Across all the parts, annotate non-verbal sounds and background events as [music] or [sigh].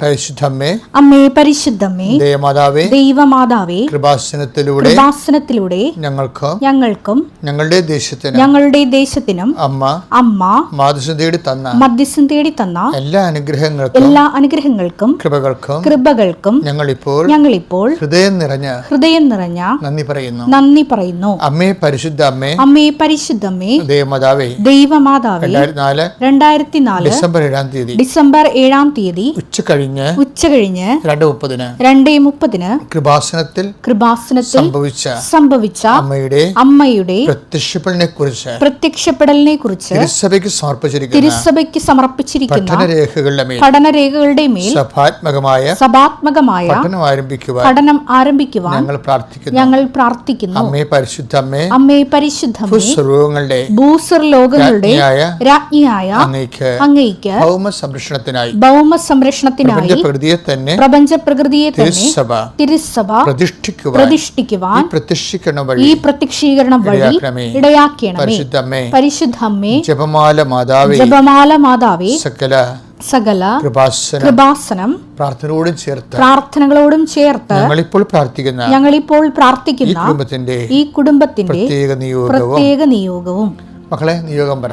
പരിശുദ്ധമ്മേ അമ്മേ പരിശുദ്ധമ്മേ ദേവമാതാവേ ദൈവമാതാവേ കൃപാസനത്തിലൂടെ കൃപാസനത്തിലൂടെ ഞങ്ങൾക്ക് ഞങ്ങൾക്കും ഞങ്ങളുടെ ദേശത്തിനും ഞങ്ങളുടെ ദേശത്തിനും അമ്മ അമ്മ മാതൃശം തേടി തന്ന മധ്യസ്ഥം തേടി തന്ന എല്ലാ അനുഗ്രഹങ്ങൾക്കും എല്ലാ അനുഗ്രഹങ്ങൾക്കും കൃപകൾക്കും കൃപകൾക്കും ഞങ്ങളിപ്പോൾ ഞങ്ങളിപ്പോൾ ഹൃദയം നിറഞ്ഞ ഹൃദയം നിറഞ്ഞ നന്ദി പറയുന്നു. നന്ദി പറയുന്നു. അമ്മേ പരിശുദ്ധ അമ്മേ അമ്മേ പരിശുദ്ധമ്മേ ദേവമാതാവേ ദൈവമാതാവേ രണ്ടായിരത്തി നാല് ഡിസംബർ ഏഴാം തീയതി ഡിസംബർ ഏഴാം തീയതി ഉച്ച കഴിഞ്ഞ് ഉച്ച കഴിഞ്ഞ് രണ്ട് മുപ്പതിന് രണ്ടേ മുപ്പതിന് കൃപാസനത്തിൽ കൃപാസനത്തിൽ സംഭവിച്ച സംഭവിച്ച അമ്മയുടെ അമ്മയുടെ പ്രത്യക്ഷപ്പെടലിനെ കുറിച്ച് പ്രത്യക്ഷപ്പെടലിനെ കുറിച്ച് തിരുസഭയ്ക്ക് സമർപ്പിച്ചിരിക്കുന്ന തിരുസഭയ്ക്ക് സമർപ്പിച്ചിരിക്കുന്ന പഠനരേഖകളുടെ മേൽ പഠനരേഖകളുടെ മേൽ സഭാത്മകമായ സഭാത്മകമായ പഠനം ആരംഭിക്കുവാൻ പഠനം ആരംഭിക്കുവാൻ ഞങ്ങൾ പ്രാർത്ഥിക്കുന്നു. ഞങ്ങൾ പ്രാർത്ഥിക്കുന്നു. അമ്മേ പരിശുദ്ധ അമ്മേ അമ്മേ പരിശുദ്ധ സർവങ്ങളുടെ ഭൂസർ ലോകങ്ങളുടെ രാജ്ഞിയായ അങ്ങേക്ക് അങ്ങയ്ക്ക് ഭൗമ സംരക്ഷണത്തിനായി ഭൗമ സംരക്ഷണത്തിനായി പ്രപഞ്ചപ്രകൃതിയെ തന്നെ പ്രപഞ്ചപ്രകൃതിയെ തിരുസഭ തിരുസഭ പ്രതിഷ്ഠിക്കുവാൻ പ്രതിഷ്ഠിക്കുവാൻ വഴി ഈ വഴി പ്രത്യക്ഷീകരണം വഴി ഇടയാക്കണമേ പരിശുദ്ധമ്മേ പരിശുദ്ധമ്മേ ജപമാല മാതാവേ ജപമാല മാതാവേ സകല സകല കൃപാസന പ്രാർത്ഥനയോടും ചേർത്ത് പ്രാർത്ഥനകളോടും ചേർത്ത് ഞങ്ങളിപ്പോൾ പ്രാർത്ഥിക്കുന്ന ഞങ്ങളിപ്പോൾ ഈ പ്രാർത്ഥിക്കുന്ന കുടുംബത്തിന്റെ ഈ കുടുംബത്തിന്റെ പ്രത്യേക നിയോഗവും. പ്രത്യേക നിയോഗവും. മക്കളെ നിയോഗം പറ.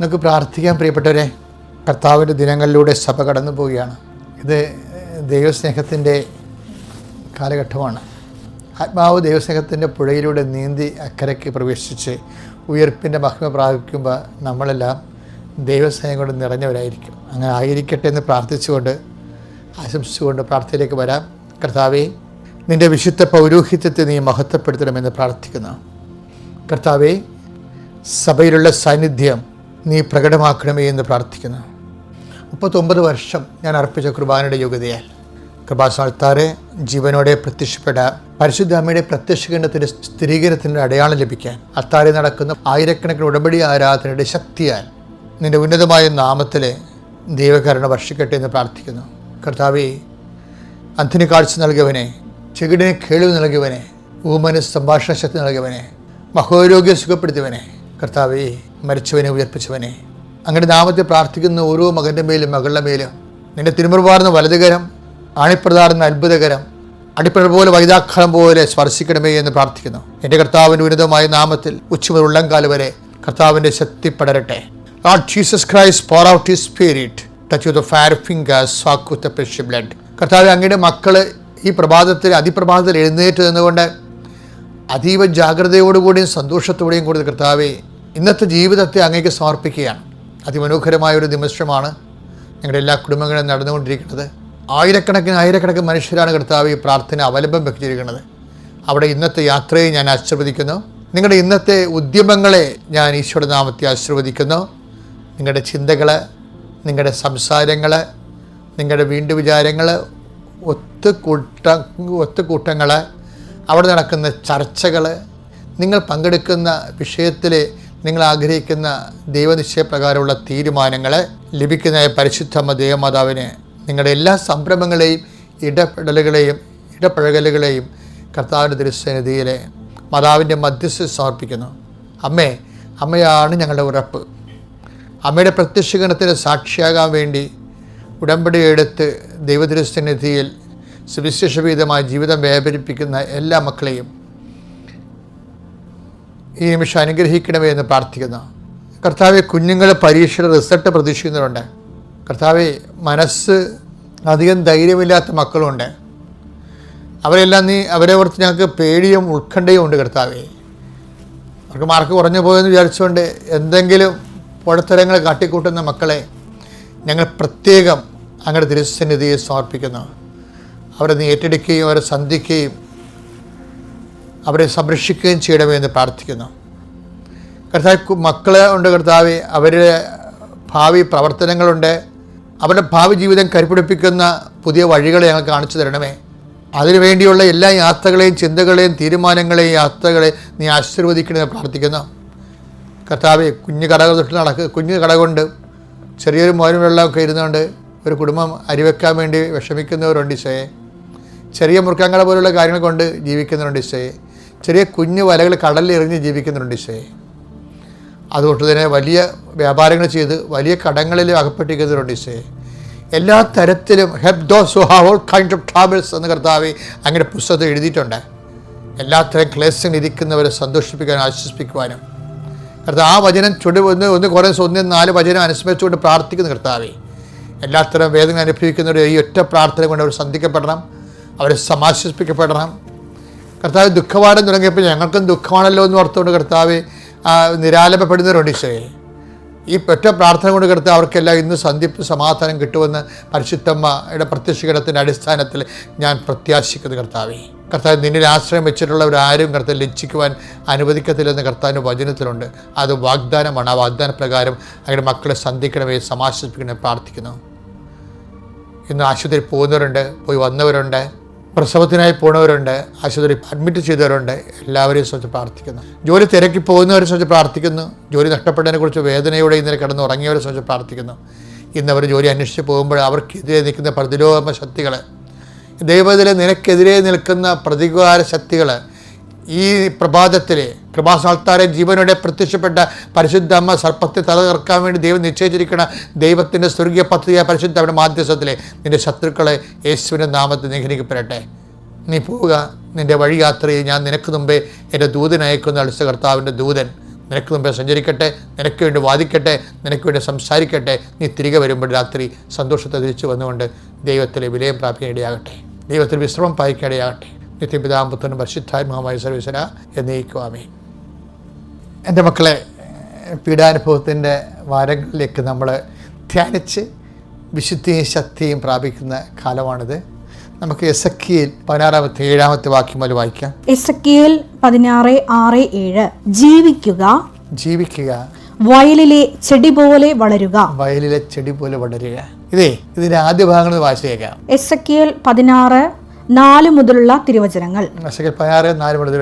നമുക്ക് പ്രാർത്ഥിക്കാൻ പ്രിയപ്പെട്ടവരെ കർത്താവിന്റെ ദിനങ്ങളിലൂടെ സഭ കടന്നു പോവുകയാണ്. ഇത് ദൈവസ്നേഹത്തിന്റെ കാലഘട്ടമാണ്. ആത്മാവ് ദൈവസ്നേഹത്തിന്റെ പുഴയിലൂടെ നീന്തി അക്കരയ്ക്ക് പ്രവേശിച്ച് ഉയർപ്പിന്റെ മഹിമ പ്രാപിക്കുമ്പോൾ നമ്മളെല്ലാം ദൈവസ്നേഹം കൊണ്ട് നിറഞ്ഞവരായിരിക്കും. അങ്ങനെ ആയിരിക്കട്ടെ എന്ന് പ്രാർത്ഥിച്ചുകൊണ്ട് ആശംസിച്ചുകൊണ്ട് പ്രാർത്ഥനയിലേക്ക് വരാം. കർത്താവേ നിന്റെ വിശുദ്ധ പൗരോഹിത്യത്തെ നീ മഹത്വപ്പെടുത്തണമെന്ന് പ്രാർത്ഥിക്കുന്നു. കർത്താവേ സഭയിലുള്ള സാന്നിധ്യം നീ പ്രകടമാക്കണമേ എന്ന് പ്രാർത്ഥിക്കുന്നു. മുപ്പത്തൊമ്പത് വർഷം ഞാൻ അർപ്പിച്ച കുർബാനയുടെ യോഗ്യതയാൽ കൃപാസ്ഥാനത്താറെ ജീവനോടെ പ്രത്യക്ഷപ്പെട്ട പരിശുദ്ധ അമ്മയുടെ പ്രത്യക്ഷകരണത്തിന്റെ സ്ഥിരീകരണത്തിന്റെ അടയാളം ലഭിക്കാൻ അത്താരെ നടക്കുന്ന ആയിരക്കണക്കിന് ഉടമ്പടി ആരാധനയുടെ ശക്തിയാൽ നിന്റെ ഉന്നതമായ നാമത്തിലെ ദൈവകരണ വർഷിക്കട്ടെ എന്ന് പ്രാർത്ഥിക്കുന്നു. കർത്താവേ അന്തിന് കാഴ്ച നൽകിയവനെ ചെകിടിന് കേളിവ് നൽകിയവനെ ഊമന് സംഭാഷണ ശക്തി നൽകിയവനെ മഹോരോഗ്യം സുഖപ്പെടുത്തിയവനെ കർത്താവേ മരിച്ചവനെ ഉയർപ്പിച്ചവനെ. അങ്ങനെ നാമത്തെ പ്രാർത്ഥിക്കുന്ന ഓരോ മകന്റെ മേലും മകളുടെ മേലും നിന്റെ തിരുമുറുപാർന്ന വലതുകരം ആണിപ്രതാർന്ന അത്ഭുതകരം അടിപ്പഴ പോലെ വൈതാഖളം പോലെ സ്പർശിക്കണമേ എന്ന് പ്രാർത്ഥിക്കുന്നു. എന്റെ കർത്താവിന്റെ ഉന്നതമായ നാമത്തിൽ ഉച്ചമുതൽ ഉള്ളംകാൽ വരെ കർത്താവിന്റെ ശക്തി പടരട്ടെ. Jesus Christ pour out his spirit touch with fire fingers walk with blood കർത്താവ് അങ്ങയുടെ മക്കൾ ഈ പ്രഭാതത്തിൽ അതിപ്രഭാതത്തിൽ എഴുന്നേറ്റ് നിന്നുകൊണ്ട് അതീവ ജാഗ്രതയോടുകൂടിയും സന്തോഷത്തോടെയും കൂടി കർത്താവെ ഇന്നത്തെ ജീവിതത്തെ അങ്ങേക്ക് സമർപ്പിക്കുകയാണ്. അതിമനോഹരമായ ഒരു നിമിഷമാണ് ഞങ്ങളുടെ എല്ലാ കുടുംബങ്ങളും നടന്നുകൊണ്ടിരിക്കുന്നത്. ആയിരക്കണക്കിന് ആയിരക്കണക്കിന് മനുഷ്യരാണ് കർത്താവ് ഈ പ്രാർത്ഥന അവലംബം വെച്ചിരിക്കുന്നത്. അവിടെ ഇന്നത്തെ യാത്രയെ ഞാൻ ആശീർവദിക്കുന്നു. നിങ്ങളുടെ ഇന്നത്തെ ഉദ്യമങ്ങളെ ഞാൻ ഈശോയുടെ നാമത്തെ ആശീർവദിക്കുന്നു. നിങ്ങളുടെ ചിന്തകൾ നിങ്ങളുടെ സംസാരങ്ങൾ നിങ്ങളുടെ വീണ്ടു വിചാരങ്ങൾ ഒത്തുകൂട്ട ഒത്തുകൂട്ടങ്ങൾ അവിടെ നടക്കുന്ന ചർച്ചകൾ നിങ്ങൾ പങ്കെടുക്കുന്ന വിഷയത്തിൽ നിങ്ങൾ ആഗ്രഹിക്കുന്ന ദൈവനിശ്ചയപ്രകാരമുള്ള തീരുമാനങ്ങൾ ലഭിക്കുന്ന പരിശുദ്ധമ്മ ദേവമാതാവിന് നിങ്ങളുടെ എല്ലാ സംരംഭങ്ങളെയും ഇടപെടലുകളെയും ഇടപഴകലുകളെയും കർത്താവിന്റെ ദൃശ്യനിധിയിൽ മാതാവിന്റെ മധ്യസ്ഥ സമർപ്പിക്കുന്നു. അമ്മേ അമ്മയാണ് ഞങ്ങളുടെ ഉറപ്പ്. അമ്മയുടെ പ്രത്യക്ഷീകരണത്തിന് സാക്ഷിയാകാൻ വേണ്ടി ഉടമ്പടി എടുത്ത് ദൈവദൃശ്യനിധിയിൽ സുവിശേഷഭീതമായ ജീവിതം വ്യാപരിപ്പിക്കുന്ന എല്ലാ മക്കളെയും ഈ നിമിഷം അനുഗ്രഹിക്കണമേ എന്ന് പ്രാർത്ഥിക്കുന്നു. കർത്താവെ കുഞ്ഞുങ്ങൾ പരീക്ഷയുടെ റിസൾട്ട് പ്രതീക്ഷിക്കുന്നവരുണ്ട്. കർത്താവെ മനസ്സ് അധികം ധൈര്യമില്ലാത്ത മക്കളുണ്ട്. അവരെല്ലാം നീ അവരെ ഓർത്ത് ഞങ്ങൾക്ക് പേടിയും ഉത്കണ്ഠയും ഉണ്ട് കർത്താവെ. അവർക്ക് മാർക്ക് കുറഞ്ഞു പോയെന്ന് വിചാരിച്ചുകൊണ്ട് എന്തെങ്കിലും പുഴത്തരങ്ങൾ കാട്ടിക്കൂട്ടുന്ന മക്കളെ ഞങ്ങൾ പ്രത്യേകം അങ്ങയുടെ തിരുസന്നിധിയെ സമർപ്പിക്കുന്നു. അവരെ നീ ഏറ്റെടുക്കുകയും അവരെ സന്ധിക്കുകയും അവരെ സംരക്ഷിക്കുകയും ചെയ്യണമേ എന്ന് പ്രാർത്ഥിക്കുന്നു. കർത്താവ് മക്കളെ ഉണ്ട് കർത്താവ് അവരുടെ ഭാവി പ്രവർത്തനങ്ങളുണ്ട്. അവരുടെ ഭാവി ജീവിതം കരുപിടിപ്പിക്കുന്ന പുതിയ വഴികളെ ഞങ്ങൾ കാണിച്ചു തരണമേ. അതിനുവേണ്ടിയുള്ള എല്ലാ യാത്രകളെയും ചിന്തകളെയും തീരുമാനങ്ങളെയും യാത്രകളെ നീ ആശീർവദിക്കണമെന്ന് പ്രാർത്ഥിക്കുന്നു. കർത്താവ് കുഞ്ഞു കടകൾ തൊട്ട് നടക്കുക കുഞ്ഞു കട കൊണ്ട് ചെറിയൊരു മോനും വെള്ളമൊക്കെ ഇരുന്നുകൊണ്ട് ഒരു കുടുംബം അരിവെക്കാൻ വേണ്ടി വിഷമിക്കുന്നവരുണ്ട് ഈശോയെ. ചെറിയ മുറുക്കാങ്കട പോലുള്ള കാര്യങ്ങൾ കൊണ്ട് ജീവിക്കുന്നവരുണ്ട് ഈശോയെ. ചെറിയ കുഞ്ഞു വലകൾ കടലിൽ എറിഞ്ഞ് ജീവിക്കുന്നുണ്ട് ഈശോയെ. അതുകൊണ്ട് തന്നെ വലിയ വ്യാപാരങ്ങൾ ചെയ്ത് വലിയ കടങ്ങളിൽ അകപ്പെട്ടിരിക്കുന്നവരുണ്ട് ഈശോയെ. എല്ലാ തരത്തിലും help those who have all kind of travels എന്ന കർത്താവ് അങ്ങനെ പുസ്തകത്തിൽ എഴുതിയിട്ടുണ്ട്. എല്ലാത്തരം ക്ലേശങ്ങൾ ഇരിക്കുന്നവരെ സന്തോഷിപ്പിക്കാനും ആശ്വസിപ്പിക്കുവാനും. കർത്താവ് ആ വചനം ചുടി ഒന്ന് ഒന്ന് കുറേ ഒന്ന് നാല് വചനം അനുസ്മരിച്ചുകൊണ്ട് പ്രാർത്ഥിക്കുന്ന കർത്താവെ. എല്ലാത്തരം വേദന അനുഭവിക്കുന്നവരെ ഈ ഒറ്റ പ്രാർത്ഥന കൊണ്ട് അവർ സന്ധിക്കപ്പെടണം. അവരെ സമാശ്വസിപ്പിക്കപ്പെടണം. കർത്താവ് ദുഃഖവാടം തുടങ്ങിയപ്പോൾ ഞങ്ങൾക്കും ദുഃഖമാണല്ലോ എന്ന് ഓർത്തുകൊണ്ട് കർത്താവ് നിരാലപ്പെടുന്നവരുണ്ട് ഈശോയെ. ഈ ഒറ്റ പ്രാർത്ഥന കൊണ്ട് കിടത്ത് അവർക്കെല്ലാം ഇന്ന് സന്ധിപ്പ് സമാധാനം കിട്ടുമെന്ന് പരിശുദ്ധമ്മയുടെ പ്രത്യക്ഷീകരണത്തിന്റെ അടിസ്ഥാനത്തിൽ ഞാൻ പ്രത്യാശിക്കുന്നു കർത്താവേ. കർത്താവ് നിന്നിൽ ആശ്രയം വെച്ചിട്ടുള്ളവരാരും കർത്താവ് ലജ്ജിക്കുവാൻ അനുവദിക്കത്തില്ലെന്ന് കർത്താവിന്റെ വചനത്തിലുണ്ട്. അത് വാഗ്ദാനമാണ്. ആ വാഗ്ദാന പ്രകാരം അങ്ങനെ മക്കളെ സന്ധിക്കണമേ സമാശ്വസിപ്പിക്കണമേ പ്രാർത്ഥിക്കുന്നു. ഇന്ന് ആശുപത്രിയിൽ പോകുന്നവരുണ്ട് പോയി വന്നവരുണ്ട്. പ്രസവത്തിനായി പോണവരുണ്ട് ആശുപത്രി അഡ്മിറ്റ് ചെയ്തവരുണ്ട് എല്ലാവരെയും സംബന്ധിച്ച് പ്രാർത്ഥിക്കുന്നു. ജോലി തിരക്കി പോകുന്നവരെ സംബന്ധിച്ച് പ്രാർത്ഥിക്കുന്നു. ജോലി നഷ്ടപ്പെട്ടതിനെക്കുറിച്ച് വേദനയോടെ ഇന്നലെ കിടന്ന് ഉറങ്ങിയവരെ സംബന്ധിച്ച് പ്രാർത്ഥിക്കുന്നു. ഇന്നവർ ജോലി അന്വേഷിച്ച് പോകുമ്പോൾ അവർക്കെതിരെ നിൽക്കുന്ന പ്രതിരോധ ശക്തികൾ ദൈവത്തിലെ നിനക്കെതിരെ നിൽക്കുന്ന പ്രതികാര ശക്തികൾ ഈ പ്രഭാതത്തിൽ കൃപാസാൽത്താരെ ജീവനോടെ പ്രത്യക്ഷപ്പെട്ട പരിശുദ്ധ അമ്മ സർപ്പത്തെ തലകർക്കാൻ വേണ്ടി ദൈവം നിശ്ചയിച്ചിരിക്കുന്ന ദൈവത്തിന്റെ സ്വർഗീയ പദ്ധതിയായ പരിശുദ്ധ അവരുടെ മാധ്യസ്ഥത്തിലെ നിന്റെ ശത്രുക്കളെ യേശുവിന്റെ നാമത്തിൽ നിഗ്രഹിക്കപ്പെടട്ടെ. നീ പോവുക. നിന്റെ വഴി യാത്രയിൽ ഞാൻ നിനക്ക് മുമ്പേ എന്റെ ദൂതൻ അയക്കുന്ന അളിച്ച കർത്താവിന്റെ ദൂതൻ നിനക്ക് മുമ്പേ സഞ്ചരിക്കട്ടെ. നിനക്ക് വേണ്ടി വാദിക്കട്ടെ. നിനക്ക് വേണ്ടി സംസാരിക്കട്ടെ. നീ തിരികെ വരുമ്പോൾ രാത്രി സന്തോഷത്തെ തിരിച്ചു വന്നുകൊണ്ട് ദൈവത്തിലെ വിലയം പ്രാപിക്കാനിടയാകട്ടെ. ദൈവത്തിൽ വിശ്രമം പായിക്കാനിടയാകട്ടെ പരിശുദ്ധായ പരിശുദ്ധാത്മാവുമായ സർവീസന എന്നേക്കുവാമേ എന്റെ മക്കളെ പീഡാനുഭവത്തിന്റെ വാരങ്ങളിലേക്ക് നമ്മൾ ധ്യാനിച്ച് വിശുദ്ധിയും ശക്തിയും പ്രാപിക്കുന്ന കാലമാണിത്. നമുക്ക് എസ് എക്കിയിൽ പതിനാറാമത്തെ ഏഴാമത്തെ വാക്യം പോലെ വായിക്കാം. എസക്കിയേൽ പതിനാറ് ആറ് ഏഴ്. ജീവിക്കുക. ജീവിക്കുക. വയലിലെ ചെടി പോലെ വളരുക. വയലിലെ ചെടി പോലെ വളരുക. ഇതേ ഇതിന്റെ ആദ്യ ഭാഗങ്ങൾ വായിച്ചേക്കാം എസക്കിയേൽ പതിനാറ് നാല് മുതലുള്ള തിരുവചനങ്ങൾ. പതിനാറ് നാല് മുതൽ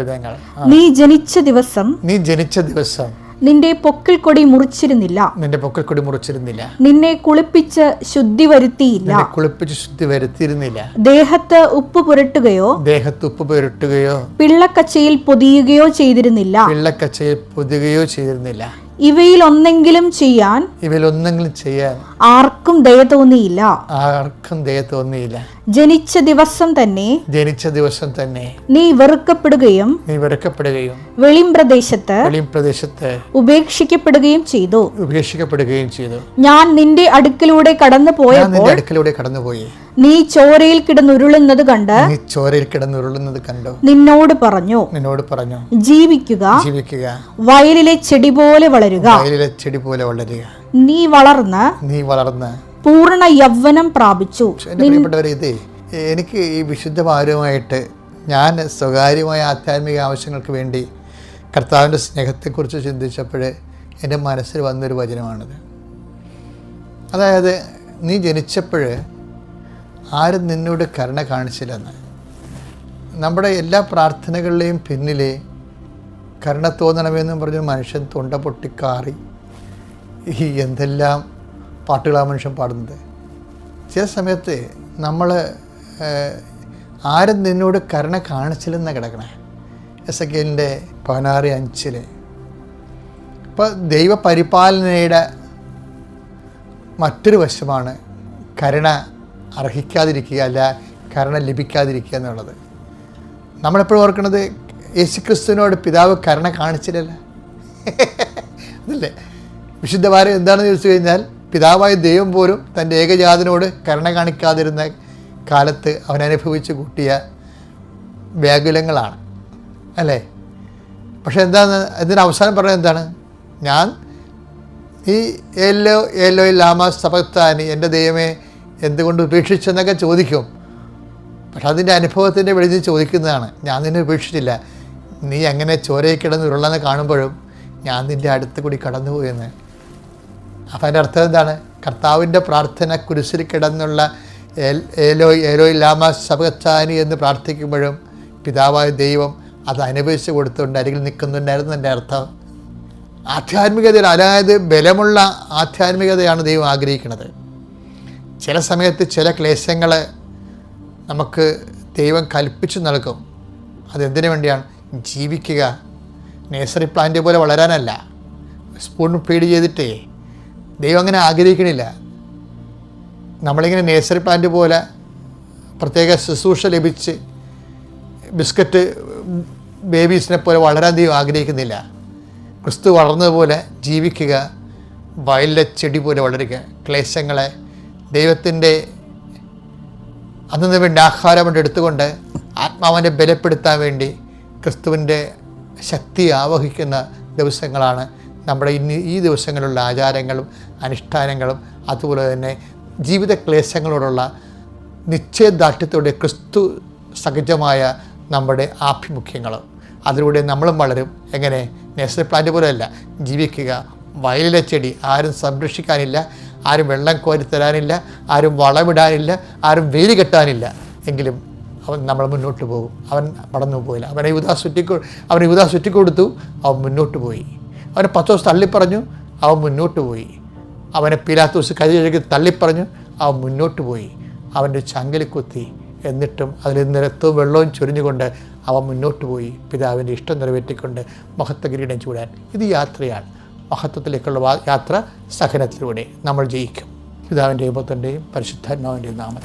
നീ ജനിച്ച ദിവസം നീ ജനിച്ച ദിവസം നിന്റെ പൊക്കിൽ കൊടി മുറിച്ചിരുന്നില്ല. നിന്റെ പൊക്കിൽ കൊടി മുറിച്ചിരുന്നില്ല. നിന്നെ കുളിപ്പിച്ച് ശുദ്ധി വരുത്തിയില്ല. കുളിപ്പിച്ച് ശുദ്ധി വരുത്തിയിരുന്നില്ല. ദേഹത്ത് ഉപ്പ് പുരട്ടുകയോ ദേഹത്ത് ഉപ്പ് പുരട്ടുകയോ പിള്ളക്കച്ചയിൽ പൊതിയുകയോ ചെയ്തിരുന്നില്ല. പിള്ളക്കച്ചയിൽ പൊതിയുകയോ ചെയ്തിരുന്നില്ല. ഇവയിൽ ഒന്നെങ്കിലും ചെയ്യാൻ ഇവയിൽ ഒന്നെങ്കിലും ചെയ്യാൻ ആർക്കും ദയ തോന്നിയില്ല. ആർക്കും ദയ തോന്നിയില്ല. ജനിച്ച ദിവസം തന്നെ ജനിച്ച ദിവസം തന്നെ നീ വെറുക്കപ്പെടുകയും നീ വെറുക്കപ്പെടുകയും വെളിം പ്രദേശത്ത് പ്രദേശത്ത് ഉപേക്ഷിക്കപ്പെടുകയും ചെയ്തു. ഉപേക്ഷിക്കപ്പെടുകയും ചെയ്തു. ഞാൻ നിന്റെ അടുക്കിലൂടെ കടന്നു പോയപ്പോൾ അടുക്കലൂടെ കടന്നുപോയി. നീ ചോരയിൽ കിടന്നുരുളുന്നത് കണ്ട് നീ ചോരയിൽ കിടന്നുരുളുന്നത് കണ്ടു. നിന്നോട് പറഞ്ഞു നിന്നോട് പറഞ്ഞു ജീവിക്കുക ജീവിക്കുക. വയലിലെ ചെടി പോലെ വളരുക. വയലിലെ ചെടി പോലെ വളരുക. നീ വളർന്ന് നീ വളർന്ന് പൂർണ യൗവനം പ്രാപിച്ചു. പ്രിയപ്പെട്ടവരെ എനിക്ക് ഈ വിശുദ്ധ ഭാരവുമായിട്ട് ഞാൻ സ്വകാര്യമായ ആധ്യാത്മിക ആവശ്യങ്ങൾക്ക് വേണ്ടി കർത്താവിന്റെ സ്നേഹത്തെക്കുറിച്ച് ചിന്തിച്ചപ്പോൾ എന്റെ മനസ്സിൽ വന്നൊരു വചനമാണിത്. അതായത് നീ ജനിച്ചപ്പോൾ ആരും നിന്നോട് കരുണ കാണിച്ചില്ലെന്ന്. നമ്മുടെ എല്ലാ പ്രാർത്ഥനകളുടെയും പിന്നിലെ കരുണ തോന്നണമെന്നും പറഞ്ഞ് മനുഷ്യൻ തൊണ്ട പൊട്ടിക്കാറി ഈ എന്തെല്ലാം പാട്ടുകളാണ് മനുഷ്യൻ പാടുന്നത്? ചില സമയത്ത് നമ്മൾ ആരും നിന്നോട് കരുണ കാണിച്ചില്ലെന്ന കിടക്കണേ. എസ് എ കെലിന്റെ പതിനാറ് അഞ്ചിൽ ഇപ്പോൾ ദൈവ പരിപാലനയുടെ മറ്റൊരു വശമാണ് കരുണ അർഹിക്കാതിരിക്കുക അല്ല കരുണ ലഭിക്കാതിരിക്കുക എന്നുള്ളത്. നമ്മളെപ്പോഴും ഓർക്കുന്നത് യേശുക്രിസ്തുവിനോട് പിതാവ് കരുണ കാണിച്ചില്ലല്ലോ? [laughs] അതല്ലേ? വിശുദ്ധ ഭാരം എന്താണെന്ന് ചോദിച്ചു കഴിഞ്ഞാൽ പിതാവായ ദൈവം പോലും തന്റെ ഏകജാതനോട് കരുണ കാണിക്കാതിരുന്ന കാലത്ത് അവൻ കൂട്ടിയ വ്യാകുലങ്ങളാണ്. അല്ലേ? പക്ഷെ എന്താണ് ഇതിന് അവസാനം പറഞ്ഞത് എന്താണ്? ഞാൻ ഈ ഏല്ലോ ഏലോ ലാമ സപത്താനി എന്റെ ദൈവമേ എന്തുകൊണ്ട് ഉപേക്ഷിച്ചെന്നൊക്കെ ചോദിക്കും. പക്ഷെ അതിന്റെ അനുഭവത്തിന്റെ വെളിയിൽ ചോദിക്കുന്നതാണ് ഞാൻ നിന്നെ ഉപേക്ഷിച്ചില്ല നീ എങ്ങനെ ചോരയിൽ കിടന്ന് ഉരുളെന്ന് കാണുമ്പോഴും ഞാൻ നിന്റെ അടുത്ത് കൂടി കടന്നുപോയെന്ന് അപ്പം അതിന്റെ അർത്ഥം എന്താണ്? കർത്താവിന്റെ പ്രാർത്ഥന കുരിശിൽ കിടന്നുള്ള ഏലോ ഏലോ ലാമ സബത്താനി എന്ന് പ്രാർത്ഥിക്കുമ്പോഴും പിതാവായ ദൈവം അത് അനുഭവിച്ച് കൊടുത്തുകൊണ്ട് അരികിൽ നിൽക്കുന്നുണ്ടായിരുന്നു എന്റെ അർത്ഥം. ആധ്യാത്മികതയിൽ അതായത് ബലമുള്ള ആധ്യാത്മികതയാണ് ദൈവം ആഗ്രഹിക്കുന്നത്. ചില സമയത്ത് ചില ക്ലേശങ്ങൾ നമുക്ക് ദൈവം കൽപ്പിച്ചു നൽകും. അതെന്തിനു വേണ്ടിയാണ്? ജീവിക്കുക. നേഴ്സറി പ്ലാന്റ് പോലെ വളരാനല്ല. സ്പൂൺ ഫീഡ് ചെയ്തിട്ടേ ദൈവം അങ്ങനെ ആഗ്രഹിക്കണില്ല. നമ്മളിങ്ങനെ നേഴ്സറി പ്ലാന്റ് പോലെ പ്രത്യേക ശുശ്രൂഷ ലഭിച്ച് ബിസ്ക്കറ്റ് ബേബീസിനെ പോലെ വളരാൻ ദൈവം ആഗ്രഹിക്കുന്നില്ല. ക്രിസ്തു വളർന്നതുപോലെ ജീവിക്കുക വയലിലെ ചെടി പോലെ വളരുക ക്ലേശങ്ങളെ ദൈവത്തിന്റെ അന്നു വേണ്ടി ആഹാരം കൊണ്ട് എടുത്തുകൊണ്ട് ആത്മാവിനെ ബലപ്പെടുത്താൻ വേണ്ടി ക്രിസ്തുവിന്റെ ശക്തി ആവഹിക്കുന്ന ദിവസങ്ങളാണ് നമ്മുടെ ഇന്ന് ഈ ദിവസങ്ങളിലുള്ള ആചാരങ്ങളും അനുഷ്ഠാനങ്ങളും അതുപോലെ തന്നെ ജീവിത ക്ലേശങ്ങളോടുള്ള നിശ്ചയദാർഢ്യത്തോടെ ക്രിസ്തു സഹജമായ നമ്മുടെ ആഭിമുഖ്യങ്ങൾ. അതിലൂടെ നമ്മളും വളരും. എങ്ങനെ? നേഴ്സറി പ്ലാന്റ് പോലെയല്ല. ജീവിക്കുക. വയലിലെ ചെടി ആരും സംരക്ഷിക്കാനില്ല. ആരും വെള്ളം കോരി തരാനില്ല. ആരും വളമിടാനില്ല. ആരും വേലി കെട്ടാനില്ല. എങ്കിലും അവൻ നമ്മൾ മുന്നോട്ട് പോകും. അവൻ പടന്നു പോയില്ല. അവനെ യുവതാ ചുറ്റിക്കൊ അവനെ യുവതാ ചുറ്റിക്കൊടുത്തു. അവൻ മുന്നോട്ട് പോയി. അവനെ പത്ത് ദിവസം തള്ളിപ്പറഞ്ഞു അവൻ മുന്നോട്ട് പോയി. അവനെ പിലാത്തോസ് കൈ കഴുകി തള്ളിപ്പറഞ്ഞു അവൻ മുന്നോട്ട് പോയി. അവന്റെ ചങ്കലി കുത്തി എന്നിട്ടും അതിൽ രക്തവും വെള്ളവും ചൊരിഞ്ഞുകൊണ്ട് അവൻ മുന്നോട്ട് പോയി. പിതാവിന്റെ ഇഷ്ടം നിറവേറ്റിക്കൊണ്ട് മഹത്വകിരീടം ചൂടാൻ ഇത് യാത്രയാണ്. മഹത്വത്തിലേക്കുള്ള യാത്ര സഹനത്തിലൂടെ നമ്മൾ ജയിക്കും. പിതാവിന്റെയും പുത്രന്റെയും പരിശുദ്ധാത്മാവിന്റെയും നാമം